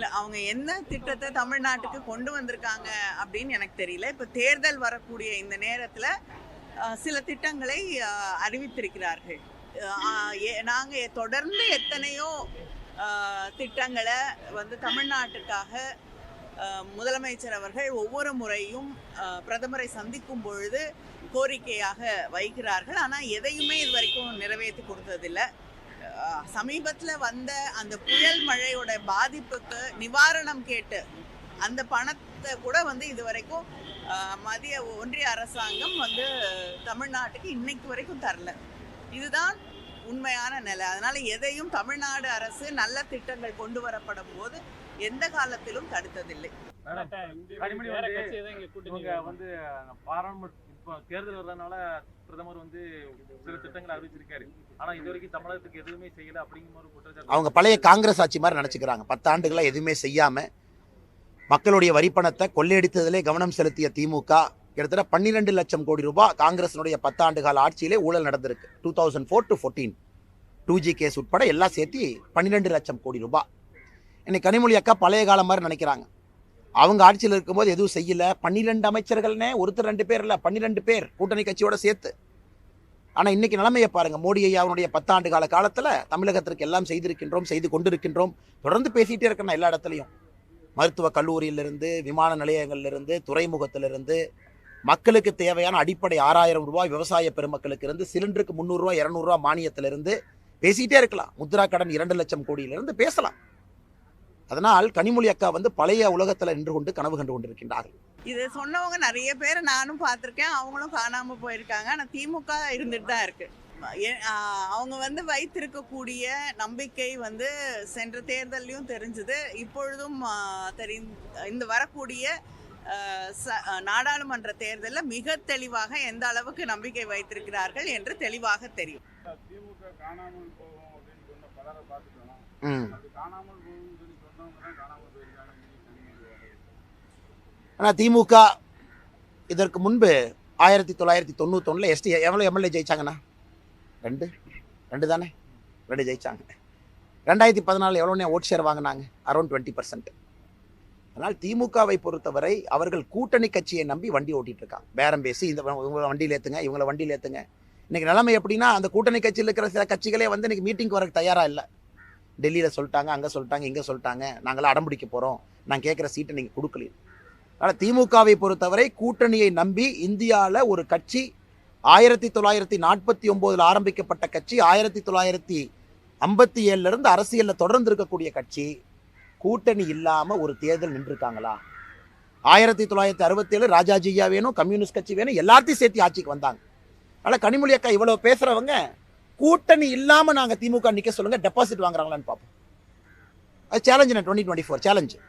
இல்லை அவங்க என்ன திட்டத்தை தமிழ்நாட்டுக்கு கொண்டு வந்திருக்காங்க அப்படின்னு எனக்கு தெரியல. இப்போ தேர்தல் வரக்கூடிய இந்த நேரத்தில் சில திட்டங்களை அறிவித்திருக்கிறார்கள். நாங்கள் எ- தொடர்ந்து எத்தனையோ திட்டங்களை வந்து தமிழ்நாட்டுக்காக முதலமைச்சர் அவர்கள் ஒவ்வொரு முறையும் பிரதமரை சந்திக்கும் பொழுது கோரிக்கையாக வைக்கிறார்கள். ஆனால் எதையுமே இது வரைக்கும் நிறைவேற்றி கொடுத்ததில்லை. சமீபத்தில் வந்த அந்த புயல் மழையோட பாதிப்புக்கு நிவாரணம் கேட்டு அந்த பணத்தை கூட வந்து இது வரைக்கும் மத்திய ஒன்றிய அரசாங்கம் வந்து தமிழ்நாட்டுக்கு இன்னைக்கு வரைக்கும் தரல. இதுதான் உண்மையான நிலை. அதனால எதையும் தமிழ்நாடு அரசு நல்ல திட்டங்கள் கொண்டு வரப்படும் போது எந்த காலத்திலும் தடுத்ததில்லை. கனிமொழி வேற வந்து கட்சி எதுவும் இங்க கூட்டணி இவங்க வந்து பாராளுமன்ற இப்போ தேர்தல் வர்றதுனால பிரதமர் வந்து சில திட்டங்களை அறிவிச்சிருக்காரு. ஆனா இது வரைக்கும் தமிழகத்துக்கு எதுவுமே செய்யல அப்படிங்கிற ஒரு குற்றச்சாட்டு அவங்க பழைய காங்கிரஸ் ஆட்சி மாதிரி நினச்சிக்கிறாங்க. பத்தாண்டுகளா எதுவுமே செய்யாம மக்களுடைய வரிப்பணத்தை கொள்ளையடித்ததிலே கவனம் செலுத்திய திமுக கிட்டத்தட்ட பன்னிரெண்டு லட்சம் கோடி ரூபாய் காங்கிரஸினுடைய பத்தாண்டு கால ஆட்சியிலே ஊழல் நடந்திருக்கு. Two thousand four to fourteen two G case உட்பட எல்லாம் சேர்த்து பன்னிரெண்டு லட்சம் கோடி ரூபாய். இன்னைக்கு கனிமொழி அக்கா பழைய காலம் மாதிரி நினைக்கிறாங்க. அவங்க ஆட்சியில் இருக்கும்போது எதுவும் செய்யலை. பன்னிரெண்டு அமைச்சர்கள்னே ஒருத்தர் ரெண்டு பேர் இல்லை பன்னிரெண்டு பேர் கூட்டணி கட்சியோட சேர்த்து. ஆனால் இன்னைக்கு நிலைமையை பாருங்க. மோடி ஐயாவுடைய பத்தாண்டு கால காலத்தில் தமிழகத்திற்கு எல்லாம் செய்திருக்கின்றோம் செய்து கொண்டிருக்கின்றோம். தொடர்ந்து பேசிகிட்டே இருக்கணும் எல்லா இடத்துலையும். மருத்துவ கல்லூரியிலிருந்து விமான நிலையங்கள்லேருந்து துறைமுகத்திலிருந்து மக்களுக்கு தேவையான அடிப்படை ஆறாயிரம் ரூபாய் விவசாய பெருமக்களுக்கு இருந்து சிலிண்டருக்கு முந்நூறுரூவா இரநூறுவா மானியத்திலிருந்து பேசிகிட்டே இருக்கலாம். முத்ரா கடன் இரண்டு லட்சம் கோடியிலிருந்து பேசலாம். அதனால் கனிமொழி அக்கா வந்து பழைய உலகத்தில் நின்று கொண்டு கனவு கண்டு கொண்டிருக்கின்றார்கள். இது சொன்னவங்க நிறைய பேர் நானும் பார்த்துருக்கேன். அவங்களும் காணாம போயிருக்காங்க. ஆனால் திமுக இருந்துட்டு தான் இருக்கு. ஏ- ஆஹ் அவங்க வந்து வைத்திருக்கக்கூடிய நம்பிக்கை வந்து சென்ற தேர்தல்லையும் தெரிஞ்சுது. இப்பொழுதும் தெரி இந்த வரக்கூடிய நாடாளுமன்ற தேர்தலில் மிக தெளிவாக எந்த அளவுக்கு நம்பிக்கை வைத்திருக்கிறார்கள் என்று தெளிவாக தெரியும். திமுக காணாமல் போகும் அப்படின்னு சொன்ன பலரை பார்த்துட்டோம் ம். அது காணாமல் போகும்னு ஆனால் திமுக இதற்கு முன்பு ஆயிரத்தி தொள்ளாயிரத்தி தொண்ணூத்தொன்னில் எஸ்டி எவ்வளோ எம்எல்ஏ ஜெயிச்சாங்கண்ணா? ரெண்டு. ரெண்டு தானே? ரெண்டு ஜெயிச்சாங்க. ரெண்டாயிரத்தி பதினாலு எவ்வளோனே ஓட் ஷேர் வாங்கினாங்க? அரௌண்ட் டுவெண்ட்டி பர்சன்ட் அதனால் திமுகவை பொறுத்தவரை அவர்கள் கூட்டணி கட்சியை நம்பி வண்டி ஓட்டிட்டு இருக்காங்க பேரம் பேசி இந்த இவங்களை வண்டியில் ஏற்றுங்க இவங்களை வண்டியில் ஏற்றுங்க இன்னைக்கு நிலைமை எப்படின்னா அந்த கூட்டணி கட்சியில் இருக்கிற சில கட்சிகளே வந்து இன்னைக்கு மீட்டிங் வரக்கு தயாராக இல்லை. டெல்லியில் சொல்லிட்டாங்க அங்கே சொல்லிட்டாங்க இங்கே சொல்லிட்டாங்க. நாங்களாம் அடம்பிடிக்க போகிறோம் நான் கேட்குற சீட்டை நீங்கள் கொடுக்கல. ஆனால் திமுகவை பொறுத்தவரை கூட்டணியை நம்பி இந்தியாவில் ஒரு கட்சி ஆயிரத்தி தொள்ளாயிரத்தி நாற்பத்தி ஒம்போதில் ஆரம்பிக்கப்பட்ட கட்சி ஆயிரத்தி தொள்ளாயிரத்தி ஐம்பத்தி ஏழுலேருந்து அரசியலில் தொடர்ந்து இருக்கக்கூடிய கட்சி கூட்டணி இல்லாமல் ஒரு தேர்தல் நின்றுருக்காங்களா? ஆயிரத்தி தொள்ளாயிரத்தி அறுபத்தேழு ராஜாஜியா வேணும் கம்யூனிஸ்ட் கட்சி வேணும் எல்லாத்தையும் சேர்த்து ஆட்சிக்கு வந்தாங்க. ஆனால் கனிமொழி அக்கா இவ்வளோ பேசுகிறவங்க கூட்டணி இல்லாமல் நாங்கள் திமுக நிற்க சொல்லுங்கள் டெபாசிட் வாங்குறாங்களான்னு பார்ப்போம். அது challenge twenty twenty four challenge